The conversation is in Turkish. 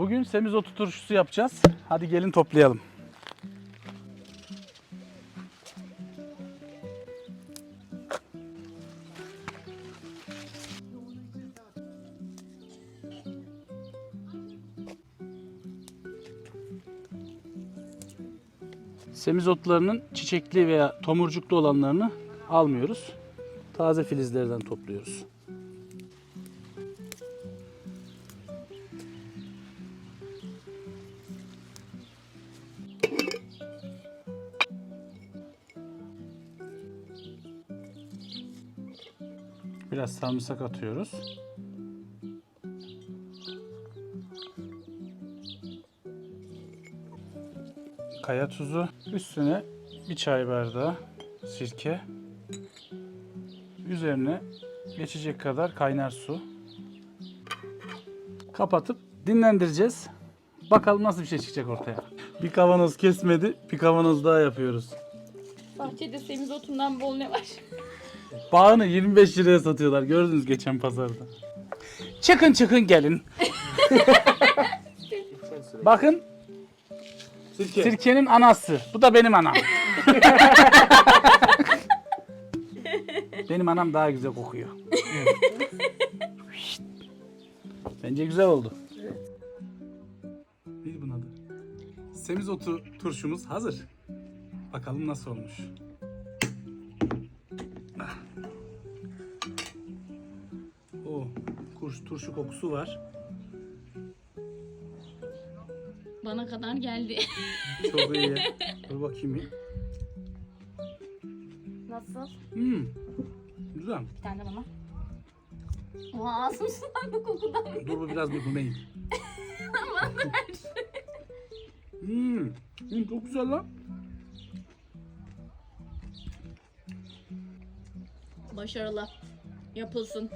Bugün semizotu turşusu yapacağız. Hadi gelin toplayalım. Semizotlarının çiçekli veya tomurcuklu olanlarını almıyoruz. Taze filizlerden topluyoruz. Biraz sarımsak atıyoruz. Kaya tuzu. Üstüne bir çay bardağı sirke. Üzerine geçecek kadar kaynar su. Kapatıp dinlendireceğiz. Bakalım nasıl bir şey çıkacak ortaya. Bir kavanoz kesmedi, bir kavanoz daha yapıyoruz. Bahçede semizotundan bol ne var? Bağını 25 liraya satıyorlar. Gördünüz geçen pazarda. Çıkın çıkın gelin. Bakın Sirke. sirkenin anası. Bu da benim anam. benim anam daha güzel kokuyor. Bence güzel oldu. Neydi bunun adı? Semizotu turşumuz hazır. Bakalım nasıl olmuş. Kuş turşu kokusu var. Bana kadar geldi. Çok iyi. Dur bakayım bir. Nasıl? Hmm. Güzel. Bir tane bana. Oha ağzım sulandı kokudan. Dur bu biraz bir bumayım. hmm. hmm. Çok güzel lan. Başarılı. Yapılsın.